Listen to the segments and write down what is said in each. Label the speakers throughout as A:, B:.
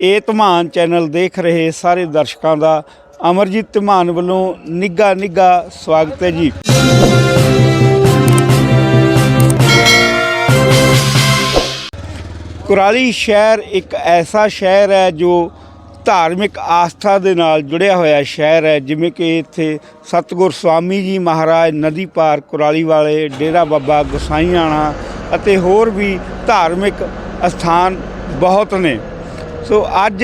A: ਇਹ ਧਮਾਨ ਚੈਨਲ ਦੇਖ ਰਹੇ ਸਾਰੇ ਦਰਸ਼ਕਾਂ ਦਾ ਅਮਰਜੀਤ ਧਮਾਨ ਵੱਲੋਂ ਨਿੱਘਾ ਨਿੱਘਾ ਸਵਾਗਤ ਹੈ ਜੀ। ਕੁਰਾਲੀ ਸ਼ਹਿਰ ਇੱਕ ਐਸਾ ਸ਼ਹਿਰ ਹੈ ਜੋ ਧਾਰਮਿਕ ਆਸਥਾ ਦੇ ਨਾਲ ਜੁੜਿਆ ਹੋਇਆ ਸ਼ਹਿਰ ਹੈ, ਜਿਵੇਂ ਕਿ ਇੱਥੇ ਸਤਿਗੁਰ ਸਵਾਮੀ ਜੀ ਮਹਾਰਾਜ ਨਦੀ ਪਾਰ ਕੁਰਾਲੀ ਵਾਲੇ ਡੇਰਾ ਬਾਬਾ ਗੁਸਾਈਆਣਾ ਅਤੇ ਹੋਰ ਵੀ ਧਾਰਮਿਕ ਅਸਥਾਨ ਬਹੁਤ ਨੇ। ਸੋ ਅੱਜ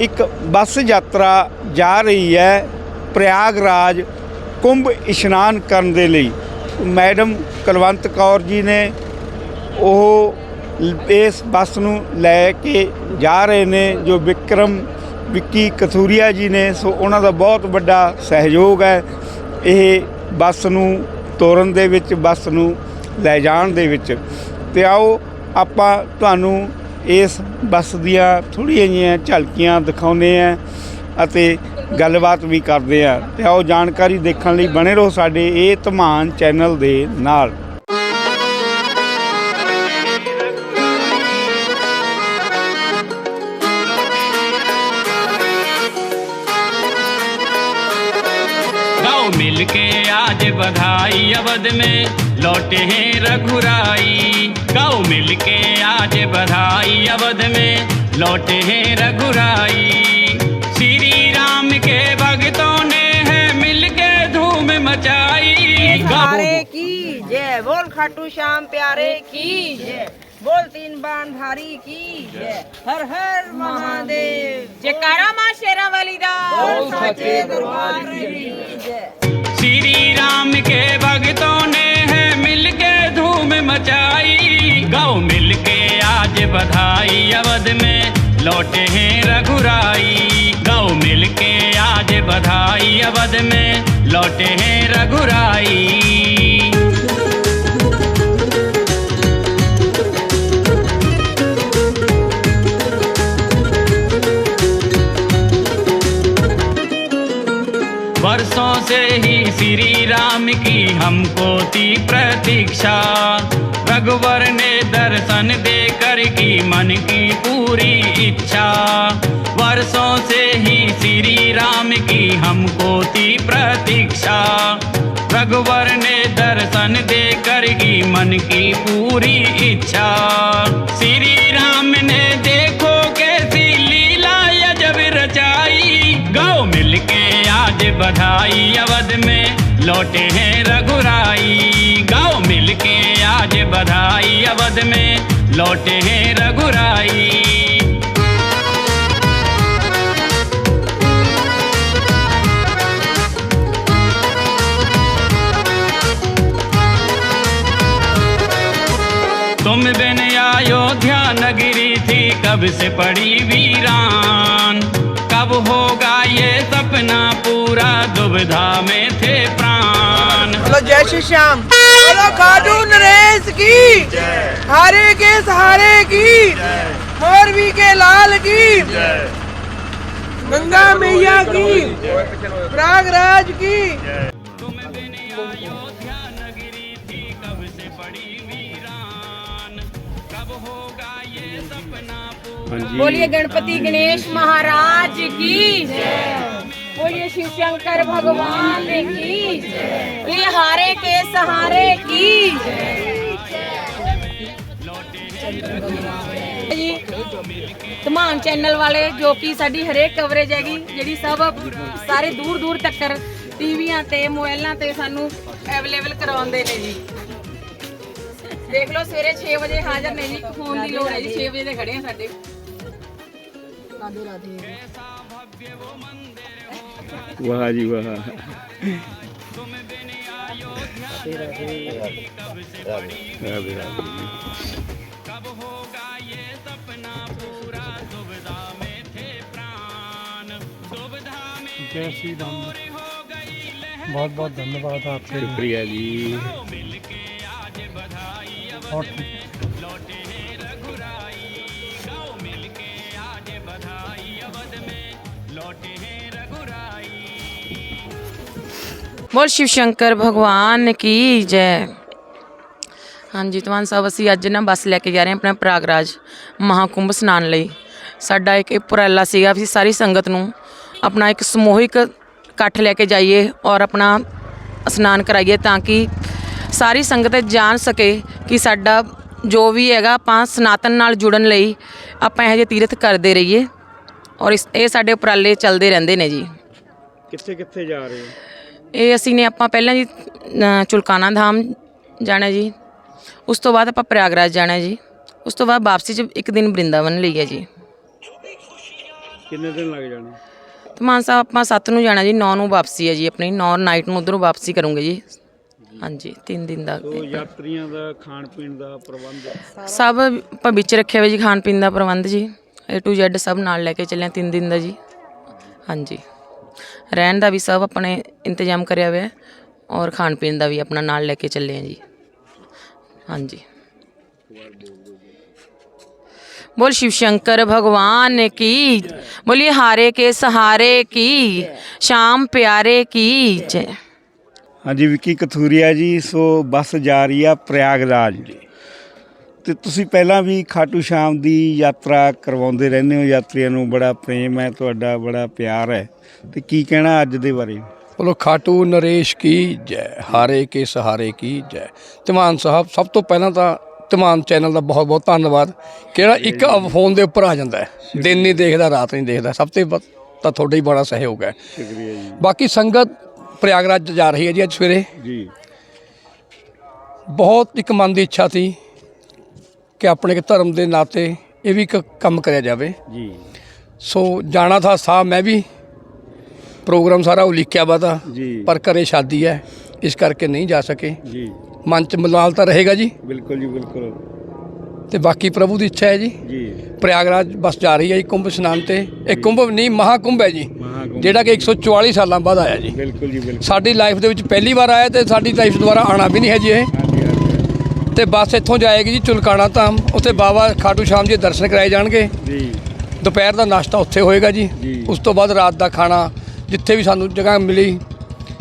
A: ਇੱਕ ਬੱਸ ਯਾਤਰਾ ਜਾ ਰਹੀ ਹੈ ਪ੍ਰਯਾਗਰਾਜ ਕੁੰਭ ਇਸ਼ਨਾਨ ਕਰਨ ਦੇ ਲਈ। ਮੈਡਮ ਕੁਲਵੰਤ ਕੌਰ ਜੀ ਨੇ ਉਹ ਇਸ ਬੱਸ ਨੂੰ ਲੈ ਕੇ ਜਾ ਰਹੇ ਨੇ, ਜੋ ਵਿਕਰਮ ਵਿੱਕੀ ਕਥੂਰੀਆ ਜੀ ਨੇ। ਸੋ ਉਹਨਾਂ ਦਾ ਬਹੁਤ ਵੱਡਾ ਸਹਿਯੋਗ ਹੈ ਇਹ ਬੱਸ ਨੂੰ ਤੋਰਨ ਦੇ ਵਿੱਚ, ਬੱਸ ਨੂੰ ਲੈ ਜਾਣ ਦੇ ਵਿੱਚ। ਤੇ ਆਓ ਆਪਾਂ ਤੁਹਾਨੂੰ ਇਸ ਬੱਸ ਦੀਆਂ ਥੋੜ੍ਹੀਆਂ ਜਿਹੀਆਂ ਝਲਕੀਆਂ ਦਿਖਾਉਂਦੇ ਆ ਅਤੇ ਗੱਲਬਾਤ ਵੀ ਕਰਦੇ ਆ ਤੇ ਆਓ ਜਾਣਕਾਰੀ ਦੇਖਣ ਲਈ ਬਣੇ ਰਹੋ ਸਾਡੇ ਇਹ ਧਮਾਨ ਚੈਨਲ ਦੇ ਨਾਲ
B: गाँव मिल के आज बधाई अवध में लौटे हैं रघुराई गाँव मिल के आज बधाई अवध में लौटे हैं रघुराई। श्री राम के भक्तों ने है मिल के धूम मचाई।
C: प्यारे की जय। बोल खाटू श्याम प्यारे की जय। बोल तीन बाण भारी की जय। हर हर महादेव। जयकारा माँ शेरा वाली दा। बोल सच्चे दरबार की जय।
B: श्री राम के भगतों ने है मिल के धूम मचाई। गाँव मिल के आज बधाई अवध में लौटे हैं रघुराई। गाँव मिल के आज बधाई अवध में लौटे हैं रघुराई। वर्षों से ही श्री राम की हमको थी प्रतीक्षा। रघुवर ने दर्शन देकर की मन की पूरी इच्छा। वर्षों से ही श्री राम की हमको थी प्रतीक्षा। रघुवर ने दर्शन देकर की मन की पूरी इच्छा। श्री राम ने देखो कैसी लीला यजब रचाई। गौ मिल के आज बधाई अवध में लौटे हैं रघुराई। के आज बधाई अवध में लौटे हैं रघुराई। तुम बिन अयोध्या नगरी थी, कब से पड़ी वीरान? कब होगा ये सपना पूरा, दुविधा में थे
C: बोलो, जय श्री श्याम। बोलो खाटू नरेश की। हारे के सहारे की। मोरवी के लाल की। गंगा मैया की। प्रयागराज की।
D: बोलिए गणपति गणेश महाराज की। बोलिए शिव शंकर भगवान की जय बोलिए हारे के सहारे की ਜੀ ਧਮਾਨ ਚੈਨਲ ਵਾਲੇ ਜੋ ਕਿ ਸਾਡੀ ਹਰੇਕ ਕਵਰੇਜ ਹੈਗੀ ਜਿਹੜੀ ਸਭ ਸਾਰੇ ਦੂਰ ਦੂਰ ਤੱਕ ਟੀਵੀਆਂ ਤੇ ਮੋਬਾਈਲਾਂ ਤੇ ਸਾਨੂੰ ਅਵੇਲੇਬਲ ਕਰਵਾਉਂਦੇ ਨੇ ਜੀ ਦੇਖ ਲਓ ਸਵੇਰੇ 6 ਵਜੇ ਹਾਜ਼ਰ ਨੇ ਜੀ ਫੋਨ ਦੀ ਲੋੜ ਹੈ ਜੀ 6 ਵਜੇ ਦੇ ਖੜੇ ਆ ਸਾਡੇ ਰਾਧੇ ਰਾਧੇ
A: वाह जी वाह।
B: कब होगा ये सपना पूरा दुविधा में थे प्राण दुविधा में
E: जय
B: हो गई
E: बहुत बहुत धन्यवाद
A: आपसे प्रिया
B: जी। मिलके आज बधाई
E: और
D: ਬੋਲ ਸ਼ਿਵ ਸ਼ੰਕਰ, ਭਗਵਾਨ ਕੀ ਜੈ। ਹਾਂਜੀ ਤਵਾਨ ਸਾਹਿਬ, ਅਸੀਂ ਅੱਜ ਨਾ ਬੱਸ ਲੈ ਕੇ ਜਾ ਰਹੇ ਹਾਂ ਆਪਣਾ ਪ੍ਰਯਾਗਰਾਜ, ਮਹਾਕੁੰਭ ਸਨਾਨ ਲਈ। ਸਾਡਾ ਇੱਕ ਇਹ ਉਪਰਾਲਾ ਸੀਗਾ ਅਸੀਂ ਸਾਰੀ ਸੰਗਤ ਨੂੰ ਆਪਣਾ ਇੱਕ ਸਮੂਹਿਕ ਇਕੱਠ ਲੈ ਕੇ ਜਾਈਏ ਔਰ ਆਪਣਾ ਇਸ਼ਨਾਨ ਕਰਾਈਏ ਤਾਂ ਕਿ ਸਾਰੀ ਸੰਗਤ ਜਾਣ ਸਕੇ ਕਿ ਸਾਡਾ ਜੋ ਵੀ ਹੈਗਾ ਆਪਾਂ ਸਨਾਤਨ ਨਾਲ ਜੁੜਨ ਲਈ ਆਪਾਂ ਇਹੋ ਜਿਹੇ ਤੀਰਥ ਕਰਦੇ ਰਹੀਏ। ਔਰ ਇਸ, ਇਹ ਸਾਡੇ ਉਪਰਾਲੇ ਚੱਲਦੇ ਰਹਿੰਦੇ ਨੇ ਜੀ।
A: ਕਿੱਥੇ ਕਿੱਥੇ ਜਾ ਰਹੇ ਹੋ?
D: ਇਹ ਅਸੀਂ ਨੇ ਆਪਾਂ ਪਹਿਲਾਂ ਜੀ ਅ, ਚੁਲਕਾਨਾ ਧਾਮ ਜਾਣਾ ਜੀ। ਉਸ ਤੋਂ ਬਾਅਦ ਆਪਾਂ ਪ੍ਰਯਾਗਰਾਜ ਜਾਣਾ ਜੀ। ਉਸ ਤੋਂ ਬਾਅਦ ਵਾਪਸੀ ਚ ਇੱਕ ਦਿਨ ਬ੍ਰਿੰਦਾਵਨ ਲਈ ਹੈ ਜੀ।
A: ਕਿੰਨੇ ਦਿਨ ਲੱਗ ਜਾਣੇ?
D: ਤੇ ਮਾਨ ਸਾਹਿਬ ਆਪਾਂ 7 ਨੂੰ ਜਾਣਾ ਜੀ 9 ਨੂੰ ਵਾਪਸੀ ਹੈ ਜੀ ਆਪਣੀ। 9 ਨਾਈਟ ਨੂੰ ਉਧਰੋਂ ਵਾਪਸੀ ਕਰੂੰਗੇ ਜੀ। ਹਾਂਜੀ 3 ਦਿਨ ਦਾ
A: ਤੋ ਯਾਤਰੀਆਂ ਦਾ ਖਾਣ ਪੀਣ ਦਾ ਪ੍ਰਬੰਧ?
D: ਸਭ ਆਪਾਂ ਵਿੱਚ ਰੱਖਿਆ ਹੋਇਆ ਜੀ ਖਾਣ ਪੀਣ ਦਾ ਪ੍ਰਬੰਧ ਜੀ। A to Z ਸਭ ਨਾਲ ਲੈ ਕੇ ਚੱਲੇ 3 ਦਿਨ ਦਾ ਜੀ। ਹਾਂਜੀ। ਰਹਿਣ ਦਾ ਵੀ ਸਭ ਆਪਣੇ ਇੰਤਜ਼ਾਮ ਕਰਿਆ ਹੋਇਆ ਹੈ ਔਰ ਖਾਣ ਪੀਣ ਦਾ ਵੀ ਆਪਣਾ ਨਾਲ ਲੈ ਕੇ ਚੱਲੇ ਆ ਜੀ ਹਾਂਜੀ बोल शिव शंकर भगवान की बोलिए हारे के सहारे की शाम प्यारे की जय
A: ਹਾਂਜੀ ਵਿੱਕੀ ਕਥੂਰੀਆ ਜੀ ਸੋ ਬੱਸ ਜਾ ਰਹੀ ਆ ਪ੍ਰਯਾਗਰਾਜ ਤੇ ਤੁਸੀਂ ਪਹਿਲਾਂ ਵੀ ਖਾਟੂ ਸ਼ਾਮ ਦੀ ਯਾਤਰਾ ਕਰਵਾਉਂਦੇ ਰਹਿੰਦੇ ਹੋ? ਯਾਤਰੀਆਂ ਨੂੰ ਬੜਾ ਪ੍ਰੇਮ ਹੈ ਤੁਹਾਡਾ ਬੜਾ ਪਿਆਰ ਹੈ। ਤੇ ਕੀ ਕਹਿਣਾ ਅੱਜ ਦੇ ਬਾਰੇ?
E: ਬੋਲੋ ਖਾਟੂ ਨਰੇਸ਼ ਕੀ ਜੈ? ਹਾਰੇ ਕੇ ਸਹਾਰੇ ਕੀ ਜੈ? ਧਮਾਨ ਸਾਹਿਬ ਸਭ ਤੋਂ ਪਹਿਲਾਂ ਤਾਂ ਧਮਾਨ ਚੈਨਲ ਦਾ ਬਹੁਤ ਬਹੁਤ ਧੰਨਵਾਦ। ਕਿਹੜਾ ਇੱਕ ਫੋਨ ਦੇ ਉੱਪਰ ਆ ਜਾਂਦਾ ਹੈ? ਦਿਨ ਨਹੀਂ ਦੇਖਦਾ ਰਾਤ ਨਹੀਂ ਦੇਖਦਾ। ਸਭ ਤੋਂ ਤਾਂ ਤੁਹਾਡਾ ਹੀ ਬੜਾ ਸਹਿਯੋਗ ਹੈ।
A: ਸ਼ੁਕਰੀਆ ਜੀ।
E: ਬਾਕੀ ਸੰਗਤ ਪ੍ਰਯਾਗਰਾਜ ਜਾ ਰਹੀ ਹੈ ਜੀ ਅੱਜ ਸਵੇਰੇ।
A: ਜੀ।
E: ਬਹੁਤ ਇੱਕ ਮਨ ਦੀ ਇੱਛਾ ਸੀ ਕਿ ਆਪਣੇ ਧਰਮ ਦੇ ਨਾਤੇ ਇਹ ਵੀ ਇੱਕ ਕੰਮ ਕਰਿਆ ਜਾਵੇ।
A: ਜੀ।
E: ਸੋ ਜਾਣਾ ਥਾ ਸਾਹਿਬ ਮੈਂ ਵੀ ਪ੍ਰੋਗਰਾਮ ਸਾਰਾ ਉਲੀਕਿਆ ਵਾ ਤਾ
A: ਜੀ।
E: ਪਰ ਘਰੇ ਸ਼ਾਦੀ ਹੈ ਇਸ ਕਰਕੇ ਨਹੀਂ ਜਾ ਸਕੇ।
A: ਜੀ।
E: ਮਨ ਚ ਮਲਾਲ ਤਾਂ ਰਹੇਗਾ ਜੀ।
A: ਬਿਲਕੁਲ ਜੀ ਬਿਲਕੁਲ।
E: ਤੇ ਬਾਕੀ ਪ੍ਰਭੂ ਦੀ ਇੱਛਾ ਹੈ ਜੀ।
A: ਜੀ।
E: ਪ੍ਰਯਾਗਰਾਜ ਬਸ ਜਾ ਰਹੀ ਹੈ ਜੀ ਕੁੰਭ ਇਸ਼ਨਾਨ ਤੇ। ਇਹ ਕੁੰਭ ਨਹੀਂ ਮਹਾਕੁੰਭ ਹੈ ਜੀ।
A: ਮਹਾਕੁੰਭ।
E: ਜਿਹੜਾ ਕਿ 144 ਸਾਲਾਂ ਬਾਅਦ ਆਇਆ ਜੀ।
A: ਬਿਲਕੁਲ ਜੀ ਬਿਲਕੁਲ।
E: ਸਾਡੀ ਲਾਈਫ ਦੇ ਵਿੱਚ ਪਹਿਲੀ ਵਾਰ ਆਇਆ ਤੇ ਸਾਡੀ ਲਾਈਫ ਦੁਬਾਰਾ ਆਣਾ ਵੀ ਨਹੀਂ ਹੈ ਜੀ ਇਹ।
A: ਹਾਂਜੀ।
E: ਤੇ ਬੱਸ ਇੱਥੋਂ ਜਾਏਗੀ ਜੀ ਚੁਲਕਾਣਾ ਧਾਮ। ਉੱਥੇ ਬਾਬਾ ਖਾਟੂ ਸ਼ਾਮ ਜੀ ਦੇ ਦਰਸ਼ਨ ਕਰਾਏ ਜਾਣਗੇ।
A: ਜੀ।
E: ਦੁਪਹਿਰ ਦਾ ਨਾਸ਼ਤਾ ਉੱਥੇ ਹੋਏਗਾ ਜੀ।
A: ਜੀ।
E: ਉਸ ਤੋਂ ਬਾਅਦ ਰਾਤ ਦਾ ਖਾਣਾ ਜਿੱਥੇ ਵੀ ਸਾਨੂੰ ਜਗ੍ਹਾ ਮਿਲੀ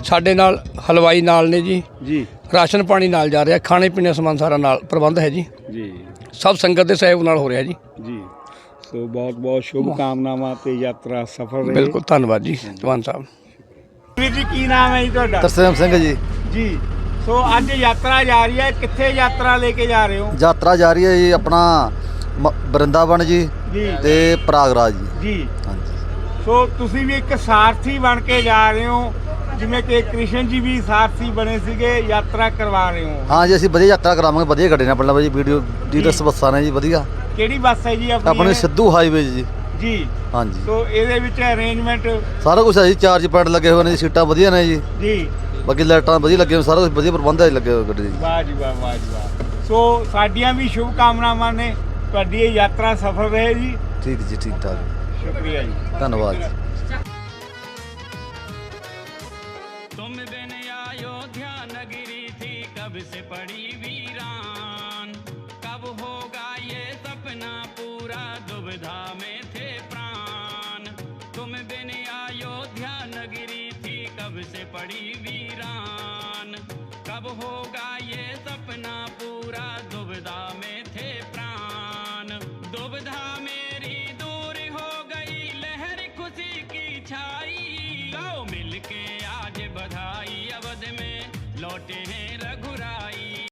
E: ਸਾਡੇ ਨਾਲ ਹਲਵਾਈ ਨਾਲ ਨੇ ਜੀ।
A: ਜੀ।
E: ਰਾਸ਼ਨ ਪਾਣੀ ਨਾਲ ਜਾ ਰਿਹਾ ਖਾਣੇ ਪੀਣੇ ਦਾ ਸਮਾਨ ਸਾਰਾ ਨਾਲ ਪ੍ਰਬੰਧ ਹੈ ਜੀ।
A: ਜੀ।
E: ਸਭ ਸੰਗਤ ਦੇ ਸਹਿਯੋਗ ਨਾਲ ਹੋ ਰਿਹਾ ਜੀ।
A: ਜੀ। ਸੋ ਬਹੁਤ ਬਹੁਤ ਸ਼ੁਭ ਕਾਮਨਾਵਾਂ ਤੇ ਯਾਤਰਾ ਸਫਲ ਰਹੇ।
E: ਬਿਲਕੁਲ ਧੰਨਵਾਦ ਜੀ ਜਵਾਨ ਸਾਹਿਬ।
A: ਵੀਰ ਜੀ ਕੀ ਨਾਮ ਹੈ ਜੀ ਤੁਹਾਡਾ?
F: ਤਰਸੇਮ ਸਿੰਘ ਜੀ।
A: ਜੀ। ਸੋ ਅੱਜ ਯਾਤਰਾ ਜਾ ਰਹੀ ਹੈ। ਕਿੱਥੇ ਯਾਤਰਾ ਲੈ ਕੇ ਜਾ ਰਹੇ ਹੋ?
F: ਯਾਤਰਾ ਜਾ ਰਹੀ ਹੈ ਜੀ ਆਪਣਾ ਬਰਿੰਦਾਵਨ ਜੀ ਤੇ ਪ੍ਰਯਾਗਰਾਜ ਜੀ।
A: ਜੀ।
F: ਹਾਂਜੀ।
A: ਸੋ ਤੁਸੀਂ ਵੀ ਇੱਕ ਸਾਰਥੀ ਬਣ ਕੇ ਜਾ ਰਹੇ ਹੋ। ਜਿਵੇਂ ਕਿ ਕ੍ਰਿਸ਼ਨ ਜੀ ਵੀ ਸਾਰਥੀ ਬਣੇ ਸੀਗੇ ਯਾਤਰਾ ਕਰਵਾ ਰਹੇ ਹੋ।
F: ਹਾਂ ਜੀ ਅਸੀਂ ਵਧੀਆ ਯਾਤਰਾ ਕਰਾਵਾਂਗੇ ਵਧੀਆ ਗੱਡੀ ਨਾਲ ਪਹਿਲਾਂ ਜੀ ਵੀਡੀਓ ਡੀਲਰਸ ਬੱਸਾਂ ਨੇ ਜੀ ਵਧੀਆ।
A: ਕਿਹੜੀ ਬੱਸ ਹੈ ਜੀ ਆਪਣੀ
F: ਆਪਣੇ? ਸਿੱਧੂ ਹਾਈਵੇ ਜੀ।
A: ਜੀ।
F: ਹਾਂਜੀ।
A: ਸੋ ਇਹਦੇ ਵਿੱਚ ਅਰੇਂਜਮੈਂਟ
F: ਸਾਰਾ ਕੁਝ ਹੈ ਜੀ ਚਾਰਜ ਪੈਡ ਲੱਗੇ ਹੋਏ ਨੇ ਜੀ ਸੀਟਾਂ ਵਧੀਆ ਨੇ ਜੀ।
A: ਜੀ।
F: ਬਾਕੀ ਲਾਈਟਾਂ ਵਧੀਆ ਲੱਗੀਆਂ ਹੋਈਆਂ, ਸਾਰਾ ਕੁਝ ਵਧੀਆ ਪ੍ਰਬੰਧ ਹੈ ਜੀ ਲੱਗੇ ਹੋਏ ਗੱਡੀ ਦੇ ਜੀ
A: ਵਾਹ ਜੀ ਵਾਹ ਵਾਹ ਜੀ ਵਾਹ ਸੋ ਸਾਡੀਆਂ ਵੀ ਸ਼ੁਭ ਕਾਮਨਾਵਾਂ ਨੇ ਤੁਹਾਡੀ ਇਹ ਯਾਤਰਾ ਸਫਲ ਰਹੇ ਜੀ
F: ਠੀਕ ਜੀ ਠੀਕ ਠਾਕ
A: ਸ਼ੁਕਰੀਆ ਜੀ
F: ਧੰਨਵਾਦ ਜੀ
B: तुम बिन अयोध्या नगरी थी कब से पड़ी वीरान कब होगा ये सपना पूरा दुविधा में थे प्राण तुम बिन अयोध्या नगरी थी कब से पड़ी वीरान कब होगा ये सपना पूरा दुविधा में